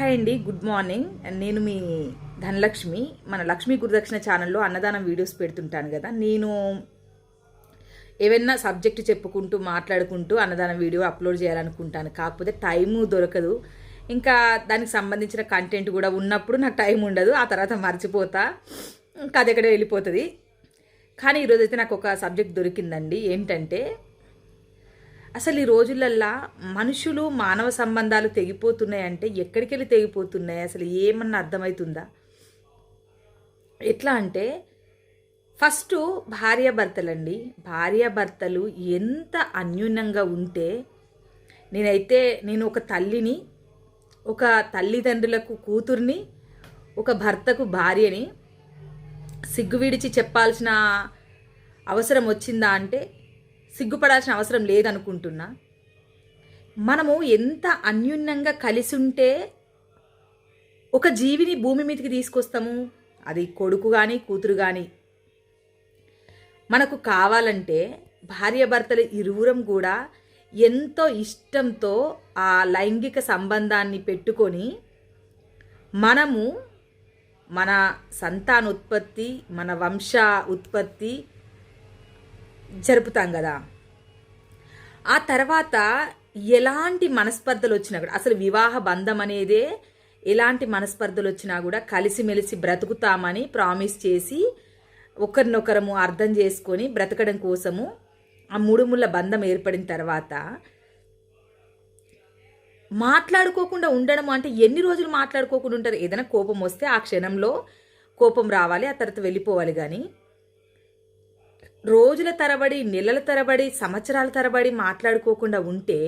Hi అండి good morning. నేను మీ ధనలక్ష్మి మన లక్ష్మీ గురుదక్షిణ ఛానల్లో అన్నదానం వీడియోస్ పెడుతుంటాను కదా. నేను ఏవైనా సబ్జెక్ట్ చెప్పుకుంటూ మాట్లాడుకుంటూ అన్నదానం వీడియో అప్లోడ్ చేయాలనుకుంటాను. కాకపోతే టైము దొరకదు. ఇంకా దానికి సంబంధించిన కంటెంట్ కూడా ఉన్నప్పుడు నాకు టైం ఉండదు. ఆ తర్వాత మర్చిపోతా. ఇంకా అది ఎక్కడే వెళ్ళిపోతుంది. కానీ ఈరోజైతే నాకు ఒక సబ్జెక్ట్ దొరికిందండి. ఏంటంటే అసలు ఈ రోజులల్లా మనుషులు మానవ సంబంధాలు తెగిపోతున్నాయంటే ఎక్కడికి వెళ్ళి తెగిపోతున్నాయి? అసలు ఏమన్నా అర్థమవుతుందా ఎట్లా అంటే ఫస్ట్ భార్యాభర్తలండి. భార్యాభర్తలు ఎంత అన్యూన్యంగా ఉంటే నేనైతే నేను ఒక తల్లిని ఒక తల్లిదండ్రులకు కూతుర్ని ఒక భర్తకు భార్యని సిగ్గు విడిచి చెప్పాల్సిన అవసరం వచ్చిందా అంటే సిగ్గుపడాల్సిన అవసరం లేదనుకుంటున్నా. మనము ఎంత అన్యూన్యంగా కలిసి ఉంటే ఒక జీవిని భూమి మీదకి తీసుకొస్తాము. అది కొడుకు కానీ కూతురు కానీ మనకు కావాలంటే భార్యాభర్తలు ఇరువురం కూడా ఎంతో ఇష్టంతో ఆ లైంగిక సంబంధాన్ని పెట్టుకొని మనము మన సంతానోత్పత్తి మన వంశ ఉత్పత్తి జరుపుతాం కదా. ఆ తర్వాత ఎలాంటి మనస్పర్ధలు వచ్చినా కూడా అసలు వివాహ బంధం అనేదే ఎలాంటి మనస్పర్ధలు వచ్చినా కూడా కలిసిమెలిసి బ్రతుకుతామని ప్రామిస్ చేసి ఒకరినొకరము అర్థం చేసుకొని బ్రతకడం కోసము ఆ మూడుముళ్ళ బంధం ఏర్పడిన తర్వాత మాట్లాడుకోకుండా ఉండడం అంటే ఎన్ని రోజులు మాట్లాడుకోకుండా ఉంటారు? ఏదైనా కోపం వస్తే ఆ క్షణంలో కోపం రావాలి ఆ తర్వాత వెళ్ళిపోవాలి కానీ రోజుల తరబడి నెలల తరబడి సంవత్సరాల తరబడి మాట్లాడుకోకుండా ఉంటే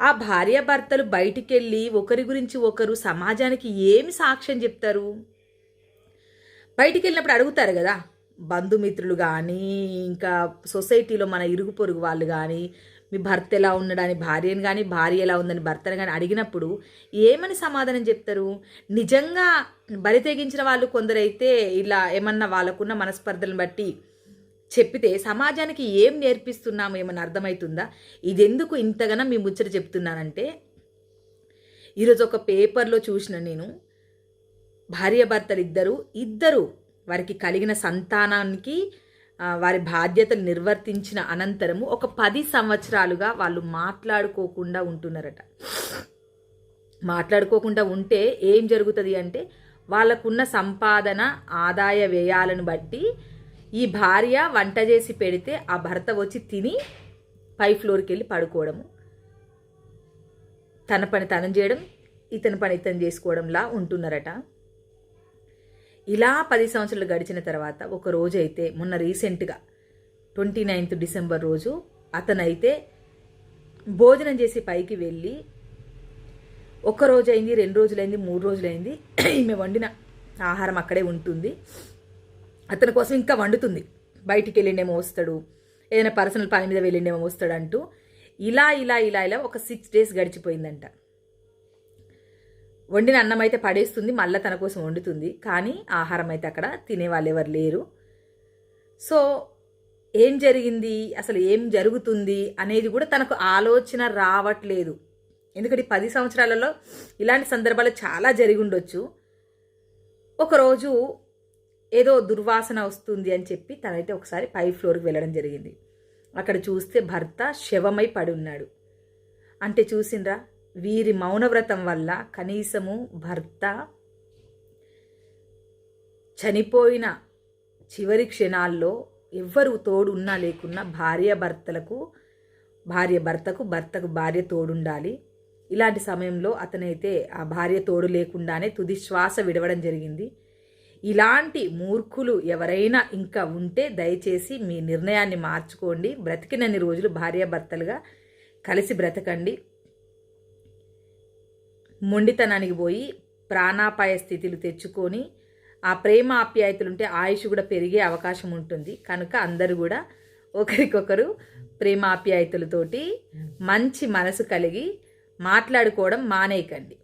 ఆ భార్యాభర్తలు బయటికెళ్ళి ఒకరి గురించి ఒకరు సమాజానికి ఏమి సాక్ష్యం చెప్తారు? బయటికి వెళ్ళినప్పుడు అడుగుతారు కదా బంధుమిత్రులు కానీ ఇంకా సొసైటీలో మన ఇరుగు పొరుగు వాళ్ళు కానీ మీ భర్త ఎలా ఉన్నాడని భార్యను కానీ భార్య ఎలా ఉందని భర్తను కానీ అడిగినప్పుడు ఏమని సమాధానం చెప్తారు? నిజంగా బరి తెగించిన వాళ్ళు కొందరైతే ఇలా ఏమన్నా వాళ్ళకున్న మనస్పర్ధలను బట్టి చెప్పితే సమాజానికి ఏం నేర్పిస్తున్నాము ఏమన్నా అర్థమవుతుందా ఇదెందుకు ఇంతగానో మీ ముచ్చట చెప్తున్నానంటే ఈరోజు ఒక పేపర్లో చూసిన నేను భార్యాభర్తలు ఇద్దరు ఇద్దరు వారికి కలిగిన సంతానానికి వారి బాధ్యతలు నిర్వర్తించిన అనంతరము ఒక పది సంవత్సరాలుగా వాళ్ళు మాట్లాడుకోకుండా ఉంటున్నారట. మాట్లాడుకోకుండా ఉంటే ఏం జరుగుతుంది అంటే వాళ్ళకున్న సంపాదన ఆదాయ వ్యయాలను బట్టి ఈ భార్య వంట చేసి పెడితే ఆ భర్త వచ్చి తిని పై ఫ్లోర్కి వెళ్ళి పడుకోవడము. తన పని తనం చేయడం ఇతని పని ఇతను చేసుకోవడంలా ఉంటున్నారట. ఇలా పది సంవత్సరాలు గడిచిన తర్వాత ఒక రోజు అయితే మొన్న రీసెంట్గా ట్వంటీ నైన్త్ డిసెంబర్ రోజు అతనైతే భోజనం చేసి పైకి వెళ్ళి ఒక రోజు అయింది రెండు రోజులైంది మూడు రోజులైంది ఈమె వండిన ఆహారం అక్కడే ఉంటుంది. అతని కోసం ఇంకా వండుతుంది. బయటికి వెళ్ళిండేమో వస్తాడు ఏదైనా పర్సనల్ పని మీద వెళ్ళిండేమో వస్తాడు అంటూ ఇలా ఇలా ఇలా ఇలా ఒక సిక్స్ డేస్ గడిచిపోయిందంట. వండిన అన్నం అయితే పడేస్తుంది మళ్ళీ తన కోసం వండుతుంది. కానీ ఆహారం అయితే అక్కడ తినేవాళ్ళు ఎవరు లేరు. సో ఏం జరిగింది? అసలు ఏం జరుగుతుంది? అనేది కూడా తనకు ఆలోచన రావట్లేదు. ఎందుకంటే పది సంవత్సరాలలో ఇలాంటి సందర్భాలు చాలా జరిగి ఉండొచ్చు. ఒకరోజు ఏదో దుర్వాసన వస్తుంది అని చెప్పి తనైతే ఒకసారి పై ఫ్లోర్కి వెళ్ళడం జరిగింది. అక్కడ చూస్తే భర్త శవమై పడి ఉన్నాడు. అంటే చూసిండ్రా? వీరి మౌనవ్రతం వల్ల కనీసము భర్త చనిపోయిన చివరి క్షణాల్లో ఎవ్వరు తోడు ఉన్నా లేకున్నా భార్య భర్తలకు భార్య భర్తకు భర్తకు భార్య తోడుండాలి. ఇలాంటి సమయంలో అతనైతే ఆ భార్య తోడు లేకుండానే తుది శ్వాస విడవడం జరిగింది. ఇలాంటి మూర్ఖులు ఎవరైనా ఇంకా ఉంటే దయచేసి మీ నిర్ణయాన్ని మార్చుకోండి. బ్రతికినన్ని రోజులు భార్యాభర్తలుగా కలిసి బ్రతకండి. మొండితనానికి పోయి ప్రాణాపాయ స్థితిలు తెచ్చుకొని ఆ ప్రేమ ఆప్యాయతలుంటే ఆయుష్ కూడా పెరిగే అవకాశం ఉంటుంది. కనుక అందరూ కూడా ఒకరికొకరు ప్రేమ ఆప్యాయతలతోటి మంచి మనసు కలిగి మాట్లాడుకోవడం మానేయకండి.